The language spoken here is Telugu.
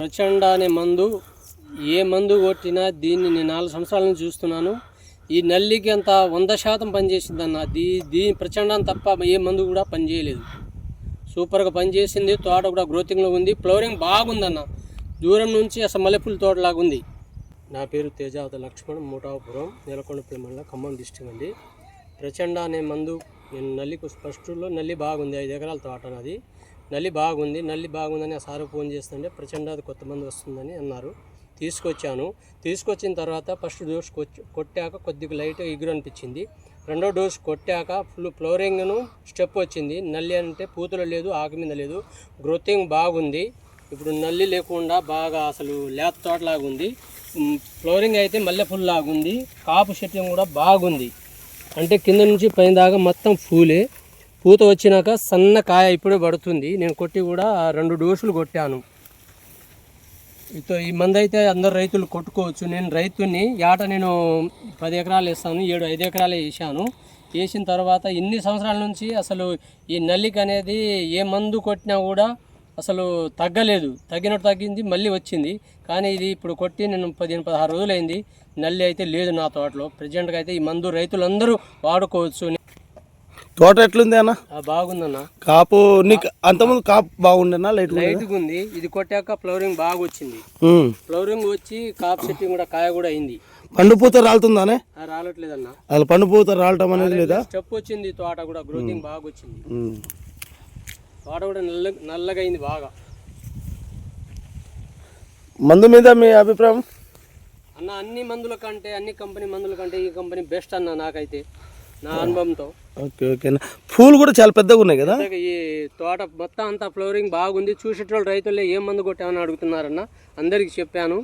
ప్రచండ అనే మందు ఏ మందు కొట్టినా దీన్ని నేను నాలుగు సంవత్సరాల నుంచి చూస్తున్నాను. ఈ నల్లికి అంత వంద శాతం పనిచేసిందన్న దీ దీని ప్రచండం తప్ప ఏ మందు కూడా పనిచేయలేదు. సూపర్గా పనిచేసింది తోట కూడా గ్రోతింగ్లో ఉంది ఫ్లవరింగ్ బాగుందన్న. దూరం నుంచి అసలు మల్లెపూల తోటలాగా ఉంది. నా పేరు తేజావత లక్ష్మణ్ మూటాపురం నీలకొండపల్లి మండలం ఖమ్మం డిస్టిక్ అండి. ప్రచండ అనే మందు నేను నల్లికి ఫస్ట్లో నల్లి బాగుంది ఐదు ఎకరాల తోట నాది. నల్లి బాగుంది నల్లి బాగుందని ఆ సారు ఫోన్ చేస్తుంటే ప్రచండ అది కొత్త మంది వస్తుందని అన్నారు. తీసుకొచ్చాను. తీసుకొచ్చిన తర్వాత ఫస్ట్ డోస్ కొట్టాక కొద్దిగా లైట్ ఎగురు అనిపించింది. రెండో డోస్ కొట్టాక ఫుల్ ఫ్లోరింగ్ను స్టెప్ వచ్చింది. నల్లి అంటే పూతలు లేదు ఆకు మీద లేదు. గ్రోతింగ్ బాగుంది. ఇప్పుడు నల్లి లేకుండా బాగా అసలు లేత తోటలాగా ఉంది. ఫ్లోరింగ్ అయితే మల్లెపూల లాగా ఉంది. కాపు సెట్టింగ్ కూడా బాగుంది. అంటే కింద నుంచి పైన దాకా మొత్తం పూలే. పూత వచ్చినాక సన్న కాయ ఇప్పుడే పడుతుంది. నేను కొట్టి కూడా రెండు డోసులు కొట్టాను. ఈ మంది అయితే అందరు రైతులు కొట్టుకోవచ్చు. నేను రైతుని ఏట నేను పది ఎకరాలు వేస్తాను ఏడు ఐదు ఎకరాలే వేసాను వేసిన తర్వాత ఇన్ని సంవత్సరాల నుంచి అసలు ఈ నల్లికి అనేది ఏ మందు కొట్టినా కూడా అసలు తగ్గలేదు. తగ్గినట్టు తగ్గింది మళ్ళీ వచ్చింది. కానీ ఇది ఇప్పుడు కొట్టి నేను పదిహేను పదహారు రోజులైంది. నల్లి అయితే లేదు నా తోటలో. ప్రజెంట్గా అయితే ఈ మందు రైతులందరూ వాడుకోవచ్చు. తోట ఎట్లుంది అన్న? ఆ, బాగుందన్న. కాపు నీకు అంతకుముందు కాపు బాగుండేనా? లైట్ లైట్గా ఉంది. ఇది కొట్టాక ఫ్లవరింగ్ బాగా వచ్చింది. ఫ్లవరింగ్ వచ్చి కాప్ సెట్టింగ్ కూడా కాయ కూడా అయింది. పండు పూత రాలుతుందానే? రాలట్లేదన్న. అసలు పండు పూత రాలటం అనేది లేదా? స్టెప్ వచ్చింది తోట కూడా. గ్రోతింగ్ బాగా వచ్చింది. తోట కూడా నల్ల నల్లగా అయింది బాగా. మందు మీద మీ అభిప్రాయం? అన్న అన్ని మందుల కంటే అన్ని కంపెనీ మందుల కంటే ఈ కంపెనీ బెస్ట్ అన్న నాకైతే. నా అనుభవంతో. Okay okay. పూలు కూడా చాలా పెద్దగా ఉన్నాయి కదా? ఈ తోట మొత్తం అంతా ఫ్లవరింగ్ బాగుంది. చూసేటోళ్ళు రైతులే ఏం మందు కొట్టామని అడుగుతున్నారన్న. అందరికి చెప్పాను.